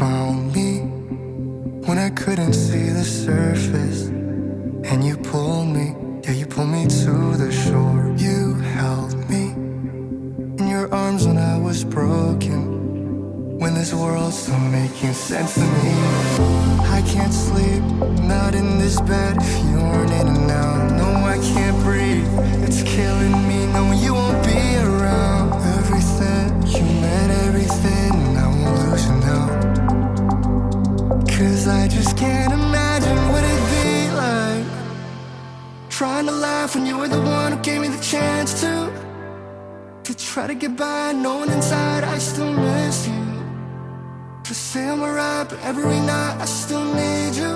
found me when I couldn't see the surface. And you pulled me, yeah, you pulled me to the shore. You held me in your arms when I was broken. When this world's still making sense to me. I can't sleep, not in this bed if you aren't in it now. No, I can't breathe, it's killing me. No, you won't be around. I just can't imagine what it'd be like. Trying to laugh when you were the one who gave me the chance to. To try to get by, knowing inside I still miss you. To say I'm alright, but every night I still need you.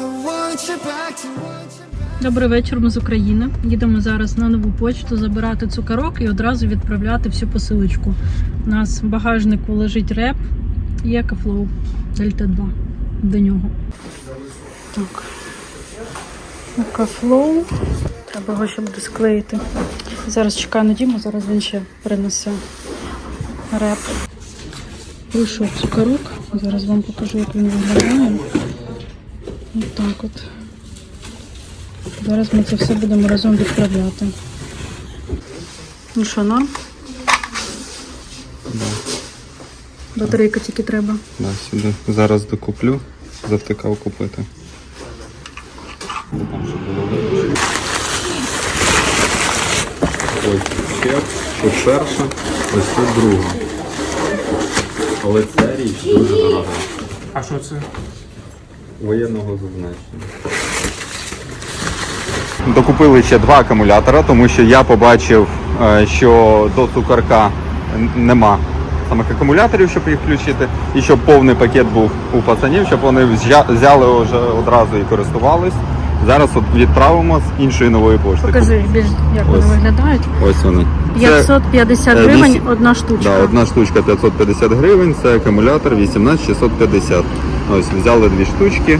I want you back to want you. Добрий вечір, ми з України. Їдемо зараз на нову почту забирати цукарок і одразу відправляти всю посилочку. У нас в багажнику лежить реп і Екофлоу Дельта 2 до нього. Так. Екофлоу. Треба його ще буде склеїти. Зараз чекаю на Діму, зараз він ще принесе реп. Прийшов цукарок. Зараз вам покажу, як він виглядає. Ось от. Зараз ми це все будемо разом відправляти. Ну що, норм? Батарейка тільки треба. Да, сюди. Зараз докуплю, завтикав купити. Там, щоб було. Ось ще, тут перша, ось тут друга. Але ця річ дуже дорога. А що це? Воєнного зазначення. Докупили ще два акумулятора, тому що я побачив, е, що до цукарка нема самих акумуляторів, щоб їх включити, і щоб повний пакет був у пацанів, щоб вони взяли вже одразу і користувались. Зараз от відправимо з іншої нової пошти. Покажи більш як вони Ось. виглядають. Ось вони. 550 е, гривень вісім- одна штучка. да, одна штучка 550 гривень, це акумулятор 18650. Ось взяли дві штучки.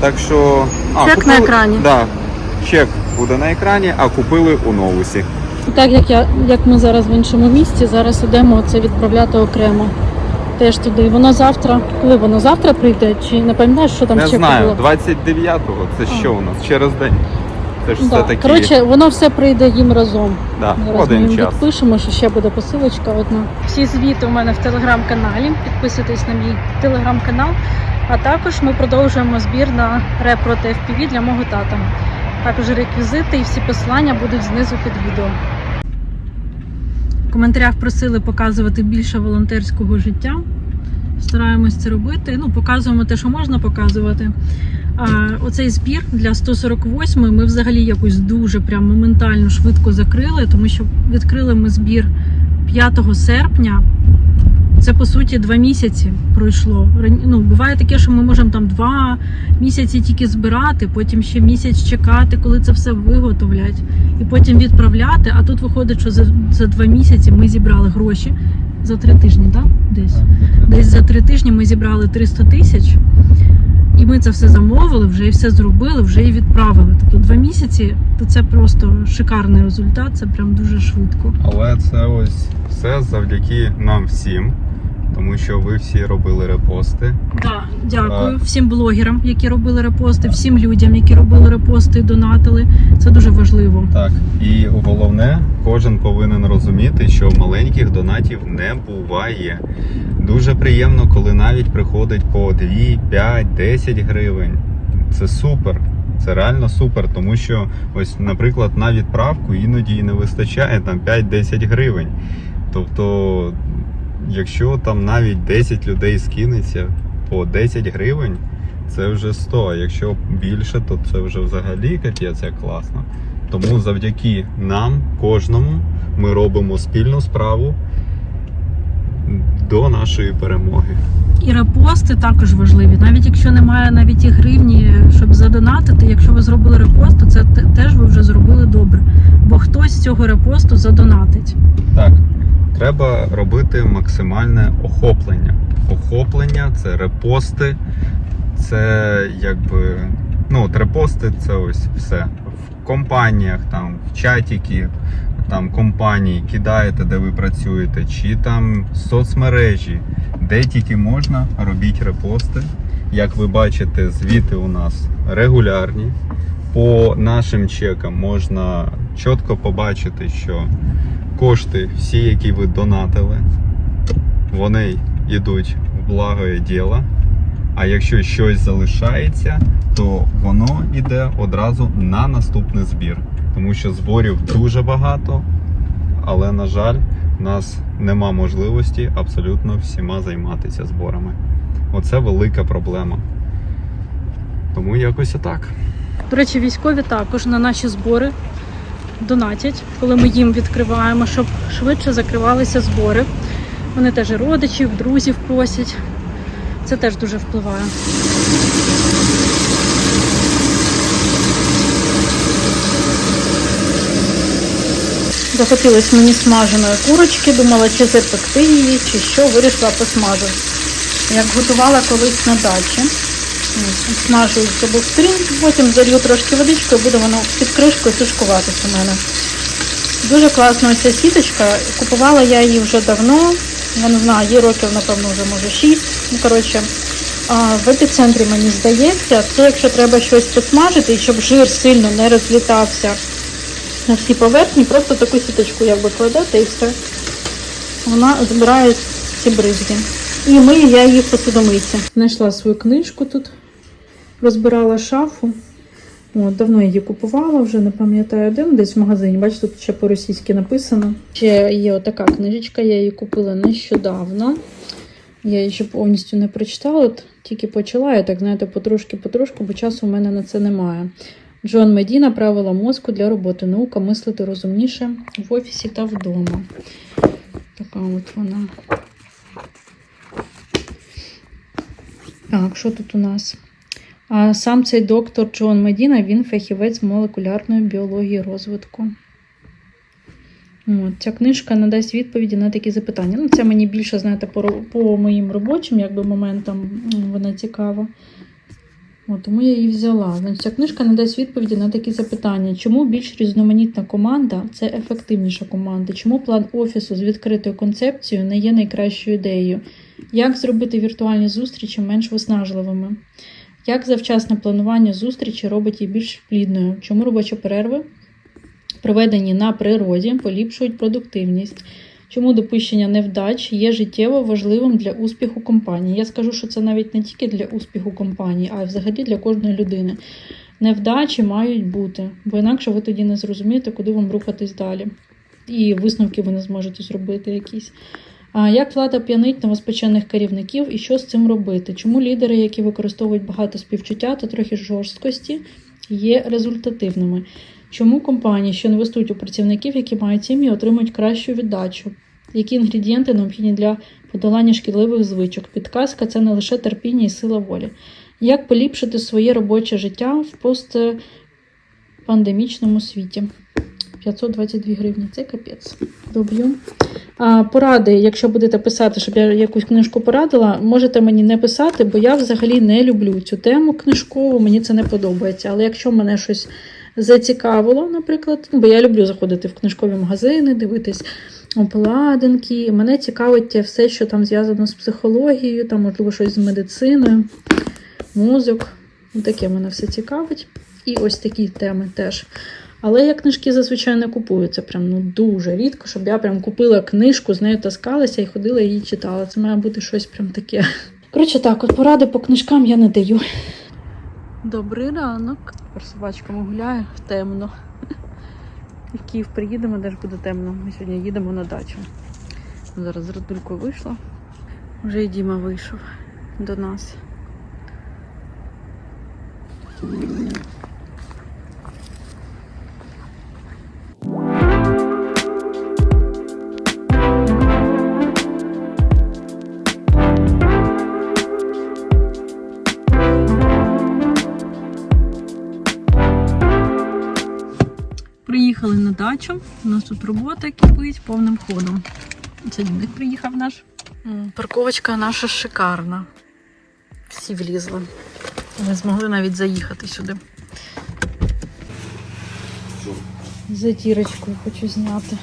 Так що. Чек на екрані. Да, чек буде на екрані, а купили у новусі. І Так як я як ми зараз в іншому місці, зараз йдемо це відправляти окремо. Теж туди. Воно завтра, коли воно завтра прийде, чи не пам'ятаєш, що там Не ще знаю, було? 29-го це що у нас? Через день. Це ж Да. все таки. Коротше, воно все прийде їм разом. да, Зараз ми один їм час. відпишемо, що ще буде посилочка одна. Всі звіти у мене в телеграм-каналі. Підписуйтесь на мій телеграм-канал. А також ми продовжуємо збір на реп проти FPV для мого тата. Також реквізити і всі посилання будуть знизу під відео. В коментарях просили показувати більше волонтерського життя. Стараємось це робити. Ну, показуємо те, що можна показувати. А, оцей збір для 148 ми взагалі якось дуже прям моментально швидко закрили, тому що відкрили ми збір 5 серпня. Це по суті два місяці пройшло. Ну, буває таке, що ми можемо там два місяці тільки збирати, потім ще місяць чекати, коли це все виготовлять, і потім відправляти. А тут виходить, що за, за два місяці ми зібрали гроші за три тижні, так? Десь десь за три тижні ми зібрали 300 тисяч. І ми це все замовили, вже і все зробили, вже і відправили. Тобто два місяці, то це просто шикарний результат, це прям дуже швидко. Але це ось все завдяки нам всім, тому що ви всі робили репости. Так, дякую А. всім блогерам, які робили репости, всім людям, які робили репости і донатили. Це дуже важливо. Так, і головне, кожен повинен розуміти, що маленьких донатів не буває. Дуже приємно, коли навіть приходить по 2, 5, 10 гривень. Це супер. Це реально супер, тому що ось, наприклад, на відправку іноді і не вистачає там 5-10 гривень. Тобто, якщо там навіть 10 людей скинеться по 10 гривень, це вже 100. А якщо більше, то це вже взагалі капець як класно. Тому завдяки нам, кожному, ми робимо спільну справу до нашої перемоги. І репости також важливі. Навіть якщо немає навіть і гривні, щоб задонатити, якщо ви зробили репост, то це теж ви вже зробили добре. Бо хтось з цього репосту задонатить. Так, треба робити максимальне охоплення. Охоплення це репости, це якби. Ну, от репости це ось все. В компаніях, там, в чатіки, там компанії кидаєте, де ви працюєте, чи там соцмережі, де тільки можна, робіть репости. Як ви бачите, звіти у нас регулярні. По нашим чекам можна чітко побачити, що кошти, всі, які ви донатили, вони йдуть в благое діло. А якщо щось залишається, то воно йде одразу на наступний збір. Тому що зборів дуже багато, але, на жаль, у нас нема можливості абсолютно всіма займатися зборами. Оце велика проблема. Тому якось отак. До речі, військові також на наші збори донатять, коли ми їм відкриваємо, щоб швидше закривалися збори. Вони теж і родичів, друзів просять. Це теж дуже впливає. Захотілося мені смаженої курочки, думала, чи запекти її, чи що, вирішила посмажити. Як готувала колись на дачі. Обох сторін, потім залью трошки водичкою, буде воно під кришкою тушкуватися у мене. Дуже класна ця сіточка. Купувала я її вже давно. Я не знаю, їй років, напевно, вже може 6. Ну, коротше, в епіцентрі, мені здається, це якщо треба щось посмажити, щоб жир сильно не розлітався на всі поверхні, просто таку сіточку якби кладете і все. Вона збирає ці бризги. І мию я її в посудомийці. Знайшла свою книжку тут, розбирала шафу. От, давно її купувала, вже не пам'ятаю де, десь в магазині. Бачите, тут ще по-російськи написано. Ще є отака книжечка, я її купила нещодавно. Я її ще повністю не прочитала, от тільки почала, я так знаєте, потрошки-потрошку, бо часу в мене на це немає. Джон Медіна правила мозку для роботи. Наука мислити розумніше в офісі та вдома. Така от вона. Так, що тут у нас? А сам цей доктор Джон Медіна, він фахівець молекулярної біології розвитку. От, ця книжка надасть відповіді на такі запитання. Ну, це мені більше, знаєте, по, по моїм робочим якби, моментам вона цікава. От, тому я її взяла. Значить, ця книжка надасть відповіді на такі запитання. Чому більш різноманітна команда це ефективніша команда? Чому план офісу з відкритою концепцією не є найкращою ідеєю? Як зробити віртуальні зустрічі менш виснажливими? Як завчасне планування зустрічі робить її більш плідною? Чому робочі перерви, проведені на природі, поліпшують продуктивність? Чому допущення невдач є життєво важливим для успіху компанії? Я скажу, що це навіть не тільки для успіху компанії, а й взагалі для кожної людини. Невдачі мають бути, бо інакше ви тоді не зрозумієте, куди вам рухатись далі. І висновки ви не зможете зробити якісь. Як влада п'янить новоспечених керівників і що з цим робити? Чому лідери, які використовують багато співчуття та трохи жорсткості, є результативними? Чому компанії, що інвестують у працівників, які мають сім'ї, отримують кращу віддачу? Які інгредієнти необхідні для подолання шкідливих звичок? Підказка це не лише терпіння і сила волі. Як поліпшити своє робоче життя в постпандемічному світі? 522 гривні, це капець. Доб'ю. Поради, якщо будете писати, щоб я якусь книжку порадила, можете мені не писати, бо я взагалі не люблю цю тему книжкову, мені це не подобається. Але якщо мене щось зацікавило, наприклад, ну, бо я люблю заходити в книжкові магазини, дивитись обкладинки. Мене цікавить все, що там зв'язано з психологією, там, можливо, щось з медициною. Ну, Таке мене все цікавить. І ось такі теми теж. Але я книжки зазвичай не купую. Це прям ну дуже рідко, щоб я прям купила книжку, з нею таскалася і ходила її читала. Це має бути щось прям таке. Коротше, так, от поради по книжкам я не даю. Добрий ранок. Тепер собачками гуляю темно. В Київ приїдемо, де ж буде темно. Ми сьогодні їдемо на дачу. Зараз з Радулькою вийшла. Вже і Діма вийшов до нас. Приїхали на дачу. У нас тут робота кипить повним ходом. Це дідник приїхав наш. Парковочка наша шикарна. Всі влізли. Не змогли навіть заїхати сюди. Затірочку хочу зняти.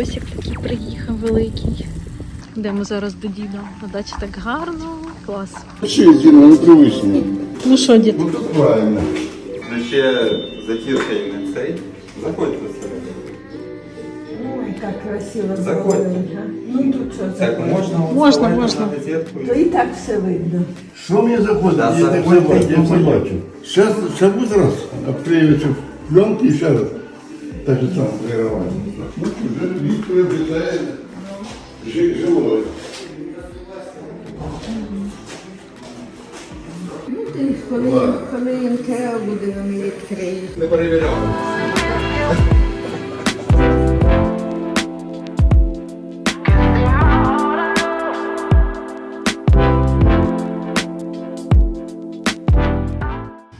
Лавандосик такий приїхав великий. Йдемо зараз до діда. На дачі так гарно, клас. Вообще, Дина, непривычно. Ну що, дід? Ну, как правильно. Ну ще затірка і не цей. Заходьте всередину. Ой, как красиво Заходьте. Ну тут що Так можна Можна, можна. на То і так все видно. Что мне заходит? Да, я так побачу. Сейчас, сейчас будет раз обклеиваться пленки и сейчас так же полировать. Ну, уже вид приобретает жи- живое. Ну ти коли, коли їм треба буде, вони відкриють. Не перевіряв.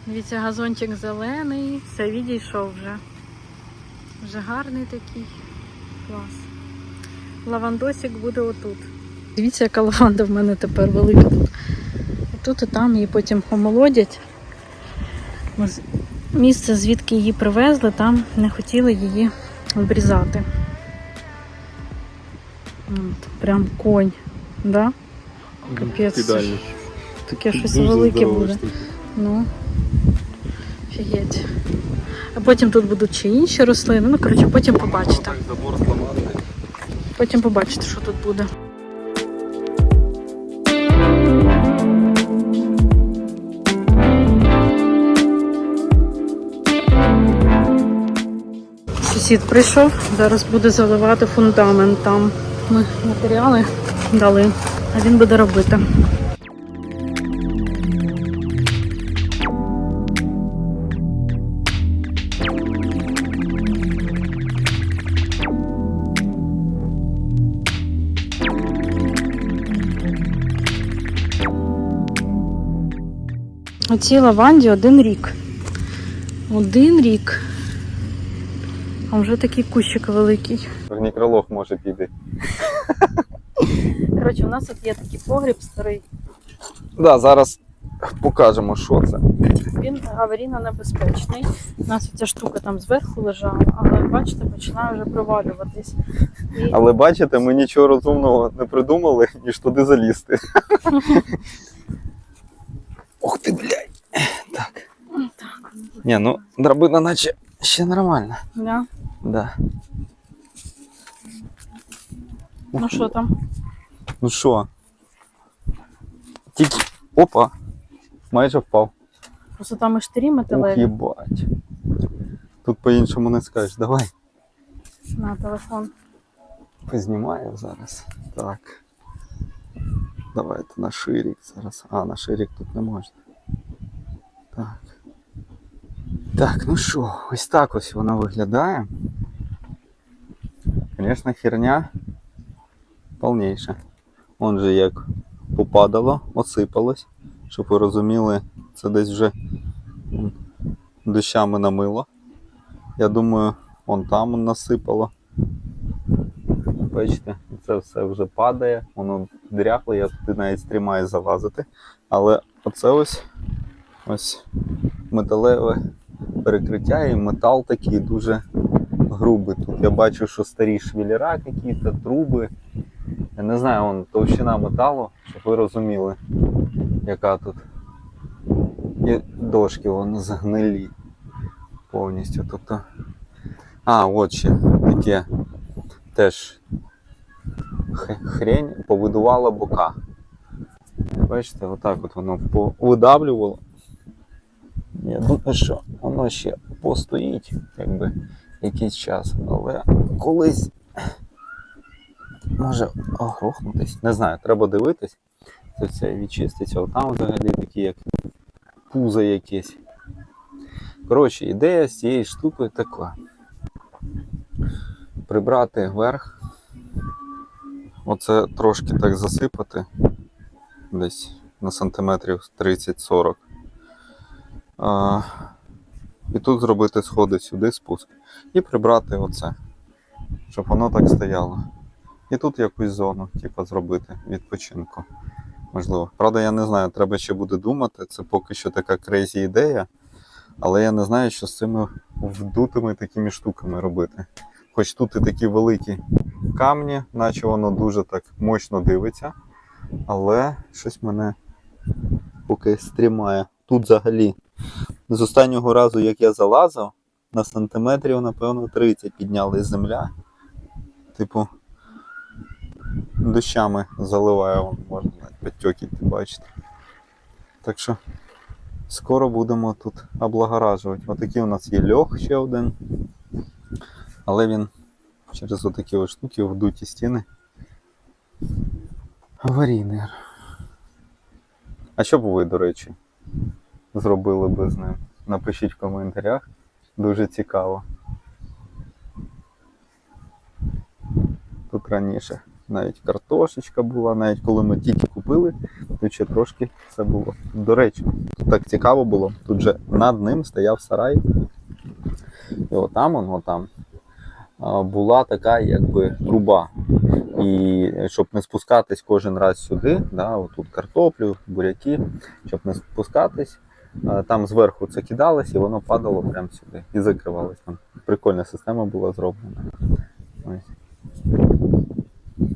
Дивіться, газончик зелений, все відійшов вже. Вже гарний такий. Клас. Лавандосик буде отут. Дивіться, яка лаванда в мене тепер велика тут. Тут і там її потім помолодять. Місце, звідки її привезли, там не хотіли її обрізати. От, прям конь. Да? Капець. Таке щось велике буде. Ну, офігеть. А потім тут будуть ще інші рослини. Ну, коротше, потім побачите. Потім побачите, що тут буде. Сусід прийшов, зараз буде заливати фундамент там. Ми матеріали дали, а він буде робити. Оцій лаванді один рік. Один рік. А вже такий кущик великий. Некролог може піде. Коротше, у нас тут є такий погріб старий. Да, зараз покажемо, що це. Він аварійно небезпечний. У нас ця штука там зверху лежала, але бачите, починає вже провалюватись. І Але бачите, ми нічого розумного не придумали, ніж туди залізти. Ух ти, блядь. Ні, ну драбина наче ще нормально. Да. Да. Ну що там? Ну що? Тільки. Опа! Майже впав. Просто там і штирі Ух, металеві. Тут по-іншому не скажеш. Давай. На телефон. Познімаю зараз. Так. Давайте на ширік зараз. А, на ширік тут не можна. Так. Так, ну що, ось так ось воно виглядає. Звісно, херня повніша. Он же як попадало, осипалось. Щоб ви розуміли, це десь вже дощами намило. Я думаю, вон там насипало. Бачите, це все вже падає, воно дряхле, я туди навіть стрімаю залазити. Але оце ось ось металеве перекриття і метал такий дуже грубий. Тут я бачу, що старі швеллера якісь, труби. Я не знаю, вон товщина металу, щоб ви розуміли, яка тут. І дошки вони загнилі повністю. Тобто. А, от ще таке теж хрень повидувала бока. Бачите, отак от воно видавлювало. Я думаю, що воно ще постоїть, якби якийсь час, але колись може огрохнутись. Не знаю, треба дивитись. Це все відчиститься. Отам взагалі такі як пузо якесь. Коротше, ідея з цієї штуки така. Прибрати верх. Оце трошки так засипати. Десь на сантиметрів 30-40. А, і тут зробити сходи сюди спуск. І прибрати оце. Щоб воно так стояло. І тут якусь зону, типу, зробити відпочинку. Можливо. Правда, я не знаю, треба ще буде думати. Це поки що така крейзі ідея. Але я не знаю, що з цими вдутими такими штуками робити. Хоч тут і такі великі камні, наче воно дуже так мощно дивиться. Але щось мене поки стрімає. Тут взагалі з останнього разу, як я залазив, на сантиметрів, напевно, 30 піднялась земля. Типу, дощами заливає, вон, можна навіть підтьоки бачити. Так що скоро будемо тут облагоражувати. Отакий у нас є льох ще один. Але він через отакі ось штуки вдуті стіни. Аварійний. А що б ви, до речі, зробили би з ним? Напишіть в коментарях. Дуже цікаво. Тут раніше навіть картошечка була, навіть коли ми тільки купили, тут ще трошки це було. До речі, тут так цікаво було. Тут же над ним стояв сарай. І отам, он, отам, а, була така якби труба. І щоб не спускатись кожен раз сюди, да, отут картоплю, буряки, щоб не спускатись, там зверху це кидалось і воно падало прямо сюди і закривалось. Там прикольна система була зроблена. Ось.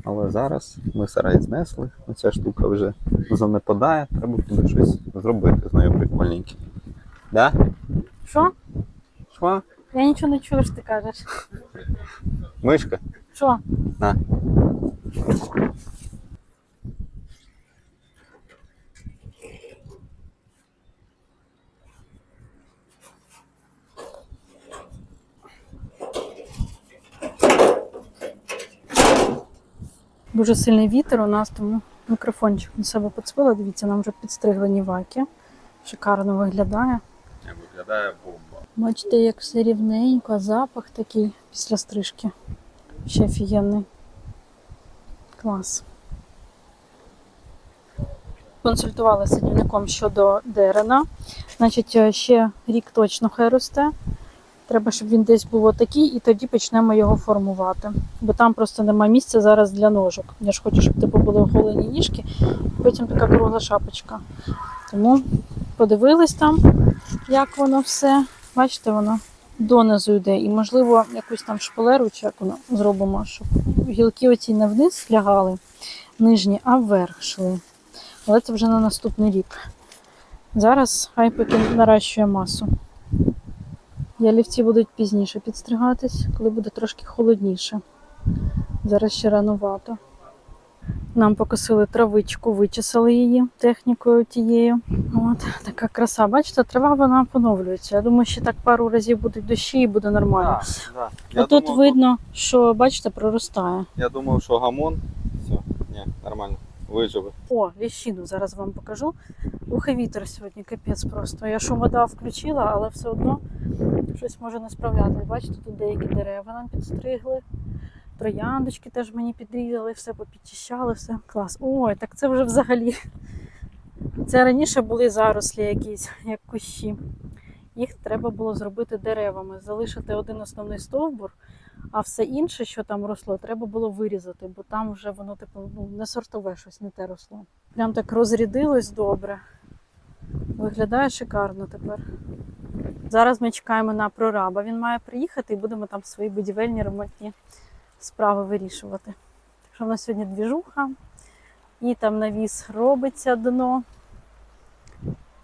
Але зараз ми сарай знесли, оця штука вже занепадає, треба буде щось зробити з нею прикольненьке. Да? Що? Що? Я нічого не чую, що ти кажеш. Мишка? Що? На. Дуже сильний вітер у нас, тому мікрофончик на себе поцепила. Дивіться, нам вже підстригли ніваки. Шикарно виглядає. Виглядає бомба. Бачите, як все рівненько, запах такий після стрижки. Ще офігенний. Клас. Консультувалася з садівником щодо дерена. Значить, е, ще рік точно хай росте. Треба, щоб він десь був отакий, і тоді почнемо його формувати. Бо там просто немає місця зараз для ножок. Я ж хочу, щоб типу були оголені ніжки, потім така кругла шапочка. Тому подивились там, як воно все. Бачите, воно донизу йде. І, можливо, якусь там шпалеру чи як воно зробимо, щоб гілки оці не вниз лягали, нижні, а вверх йшли. Але це вже на наступний рік. Зараз хай поки наращує масу. Ялівці будуть пізніше підстригатись, коли буде трошки холодніше. Зараз ще ранувато. Нам покосили травичку, вичесали її технікою тією. От така краса. Бачите, трава вона поновлюється. Я думаю, ще так пару разів будуть дощі і буде нормально. Да, да. Отут Ну, видно, що бачите, проростає. Я думав, що гамон. Все, ні, нормально. Виживе. О, віщину зараз вам покажу. Ух, вітер сьогодні, капець просто. Я шумода включила, але все одно щось може не справлятися. Бачите, тут деякі дерева нам підстригли. Трояндочки теж мені підрізали, все попідчищали, все клас. Ой, так це вже взагалі. Це раніше були зарослі якісь, як кущі. Їх треба було зробити деревами, залишити один основний стовбур, а все інше, що там росло, треба було вирізати, бо там вже воно типу ну, не сортове щось, не те росло. Прям так розрядилось добре. Виглядає шикарно тепер. Зараз ми чекаємо на прораба. Він має приїхати і будемо там свої будівельні ремонтні справи вирішувати. Так що в нас сьогодні двіжуха, і там навіс робиться дно,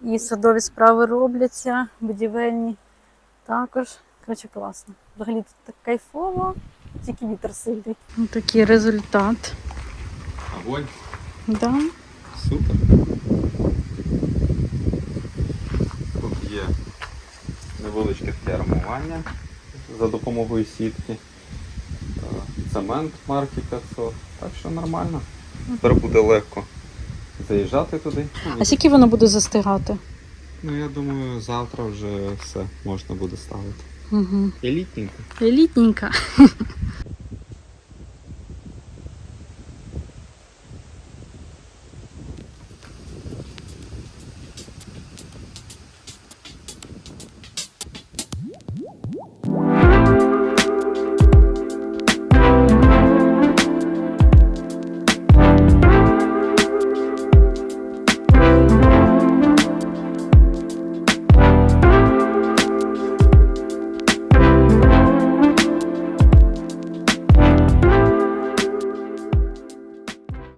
і садові справи робляться, будівельні також. Коротше, класно. Взагалі тут так кайфово, тільки вітер сильний. Такий результат. Огонь. Да. Супер. Тут є невеличке фермування за допомогою сітки. Е, Цемент марки 500. Так що нормально. Тепер буде легко заїжджати туди. А скільки воно буде застигати? Ну я думаю, завтра вже все можна буде ставити. Угу. Элитненько. Елітненька.